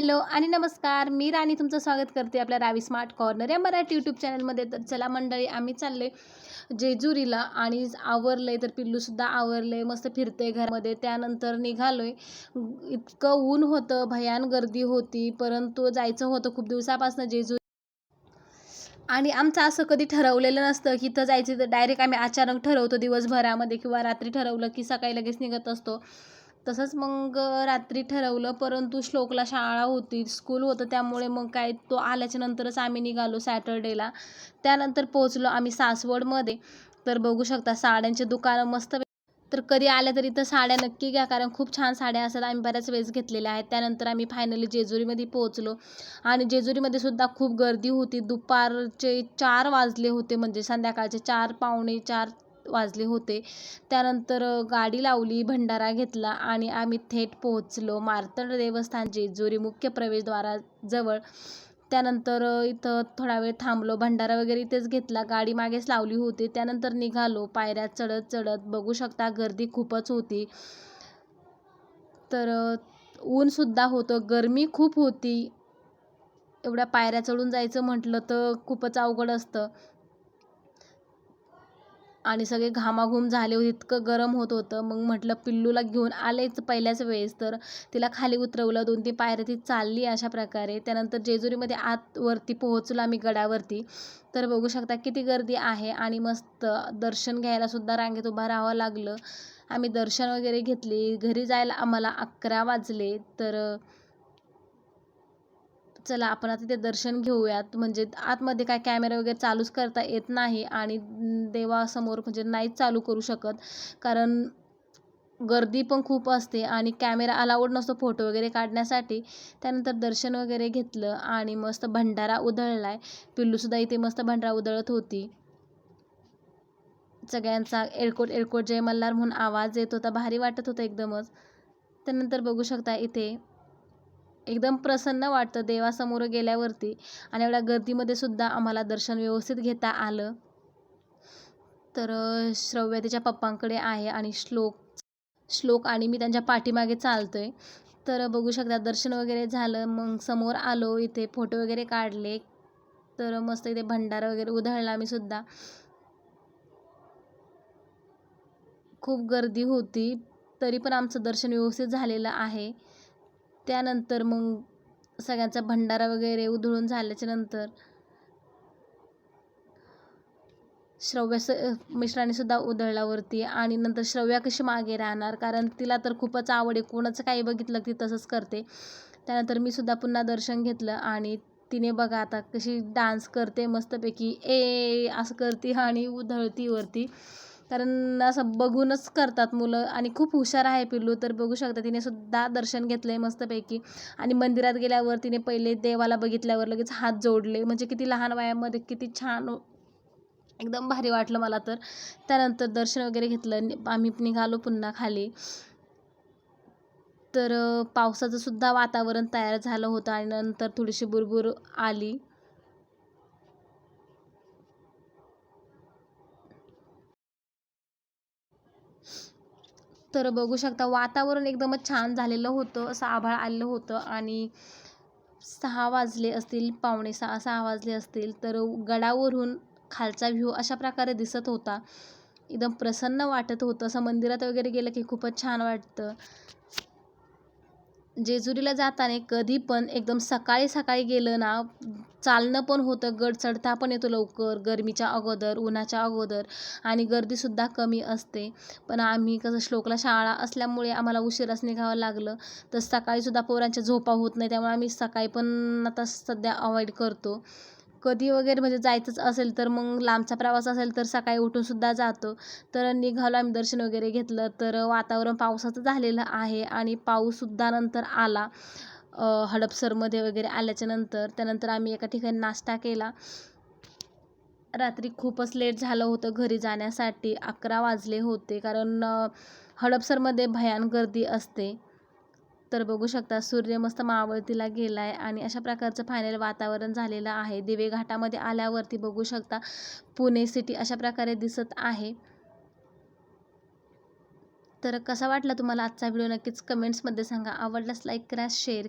Hello आणि नमस्कार. मी राणी तुमचं स्वागत करते आपल्या रावी स्मार्ट कॉर्नर या मराठी यूट्यूब चॅनलमध्ये तर चला मंडळी आम्ही चालले जेजुरीला आणि आवरले तर पिल्लूसुद्धा आवरलं आहे मस्त फिरते घरामध्ये. त्यानंतर निघालो आहे इतकं ऊन होतं भयान गर्दी होती परंतु जायचं होतं खूप दिवसापासून जेजुरी. आणि आमचं असं कधी ठरवलेलं नसतं की इथं जायचं तर डायरेक्ट आम्ही अचानक ठरवतो दिवसभरामध्ये किंवा रात्री ठरवलं की सकाळी लगेच निघत असतो. तसंच मग रात्री ठरवलं परंतु श्लोकला शाळा होती स्कूल होतं त्यामुळे मग काय तो आल्याच्या नंतरच आम्ही निघालो सॅटर्डेला. त्यानंतर पोहोचलो आम्ही सासवडमध्ये. तर बघू शकता साड्यांचे दुकानं मस्त तर कधी आल्या तरी तर साड्या नक्की घ्या कारण खूप छान साड्या असतात. आम्ही बऱ्याच वेळेस घेतलेल्या आहेत. त्यानंतर आम्ही फायनली जेजुरीमध्ये पोहोचलो. आणि जेजुरीमध्ये सुद्धा खूप गर्दी होती. दुपारचे चार वाजले होते म्हणजे संध्याकाळचे चार पावणे चार वाजले होते. त्यानंतर गाडी लावली भंडारा घेतला आणि आम्ही थेट पोहोचलो मार्तंड देवस्थान जेजुरी मुख्य प्रवेशद्वाराजवळ. त्यानंतर इथं थोडा वेळ थांबलो. भंडारा वगैरे इथेच घेतला. गाडी मागेच लावली होती. त्यानंतर निघालो. पायऱ्या चढत चढत. बघू शकता गर्दी खूपच होती. तर ऊनसुद्धा होतं. गरमी खूप होती. एवढ्या पायऱ्या चढून जायचं म्हटलं तर खूपच अवघड असतं. आणि सगळे घामाघूम झाले होते इतकं गरम होत होतं. मग म्हटलं पिल्लूला घेऊन आलेच पहिल्याच वेळेस. तर तिला खाली उतरवलं दोन तीन पायऱ्या ती चालली अशा प्रकारे. त्यानंतर जेजुरीमध्ये आतवरती पोहोचलो आम्ही गडावरती. तर बघू शकता किती गर्दी आहे आणि मस्त दर्शन घ्यायलासुद्धा रांगेत उभं राहावं लागलं. आम्ही दर्शन वगैरे घेतले. घरी जायला आम्हाला अकरा वाजले. तर चला आपण आता ते दर्शन घेऊयात. म्हणजे आतमध्ये काय कॅमेरा वगैरे चालूच करता येत नाही आणि देवासमोर म्हणजे नाहीच चालू करू शकत. कारण गर्दी पण खूप असते आणि कॅमेरा अलाउड नसतो फोटो वगैरे काढण्यासाठी. त्यानंतर दर्शन वगैरे घेतलं आणि मस्त भंडारा उधळला आहे पिल्लूसुद्धा इथे मस्त भंडारा उधळत होती. सगळ्यांचा एळकोट एळकोट जय मल्हार म्हणून आवाज येत होता. भारी वाटत होता एकदमच. त्यानंतर बघू शकता इथे एकदम प्रसन्न वाटतं देवासमोर गेल्यावरती. आणि एवढ्या गर्दीमध्ये सुद्धा आम्हाला दर्शन व्यवस्थित घेता आलं. तर श्रव्य त्याच्या पप्पांकडे आहे आणि श्लोक श्लोक आणि मी त्यांच्या पाठीमागे चालतोय. तर बघू शकता दर्शन वगैरे झालं. मग समोर आलो इथे फोटो वगैरे काढले. तर मस्त इथे भंडारा वगैरे उधळला मी सुद्धा. खूप गर्दी होती तरी पण आमचं दर्शन व्यवस्थित झालेलं आहे. त्यानंतर मग सगळ्यांचा भंडारा वगैरे उधळून झाल्याच्यानंतर श्रव्या स मिश्रानेसुद्धा उधळल्यावरती आणि नंतर श्रव्या कशी मागे राहणार? कारण तिला तर खूपच आवड आहे. कोणाचं काही बघितलं ती तसंच करते. त्यानंतर मी सुद्धा पुन्हा दर्शन घेतलं आणि तिने बघा आता कशी डान्स करते मस्तपैकी. ए असं करते आणि उधळती वरती. कारण असं बघूनच करतात मुलं. आणि खूप हुशार आहे पिल्लू तर बघू शकता तिने सुद्धा दर्शन घेतलं आहे मस्तपैकी. आणि मंदिरात गेल्यावर तिने पहिले देवाला बघितल्यावर लगेच हात जोडले. म्हणजे किती लहान वयामध्ये किती छान एकदम भारी वाटलं मला तर. त्यानंतर दर्शन वगैरे घेतलं. आम्ही निघालो पुन्हा खाली. तर पावसाचं सुद्धा वातावरण तयार झालं होतं आणि नंतर थोडीशी बुरबुर आली. तर बघू शकता वातावरण एकदमच छान झालेलं होतं. असं आभाळ आलेलं होतं आणि सहा वाजले असतील पावणे सहा सहा वाजले असतील तर गडावरून खालचा व्ह्यू अशा प्रकारे दिसत होता. एकदम प्रसन्न वाटत होतं. असं मंदिरात वगैरे गेलं की खूपच छान वाटतं. जेजुरीला जाताना कधी पण एकदम सकाळी सकाळी गेलं ना चालणं पण होतं गड चढता पण येतो लवकर गरमीच्या अगोदर उन्हाच्या अगोदर आणि गर्दीसुद्धा कमी असते. पण आम्ही कसं श्लोकला शाळा असल्यामुळे आम्हाला उशिराच निघावं लागलं. तर सकाळीसुद्धा पोरांच्या झोपा होत नाही त्यामुळे आम्ही सकाळी पण आता सध्या अवॉइड करतो. कधी वगैरे म्हणजे जायचंच असेल तर मग लांबचा प्रवास असेल तर सकाळी उठूनसुद्धा जातो. तर निघालो आम्ही दर्शन वगैरे घेतलं तर वातावरण पावसाचं झालेलं आहे आणि पाऊससुद्धा नंतर आला. हडपसरमध्ये वगैरे आल्याच्यानंतर त्यानंतर आम्ही एका ठिकाणी नाश्ता केला. रात्री खूपच लेट झालं होतं घरी जाण्यासाठी अकरा वाजले होते कारण हडपसरमध्ये भयान गर्दी असते. तर बघू शकता सूर्य मस्त मावळतीला गेला आहे आणि अशा प्रकारचं फायनल वातावरण झालेलं आहे. दिवे घाटामध्ये आल्यावरती बघू शकता पुणे सिटी अशा प्रकारे दिसत आहे. तर कसा वाटला तुम्हाला आजचा व्हिडिओ नक्कीच कमेंट्समध्ये सांगा. आवडल्यास लाईक करा शेअर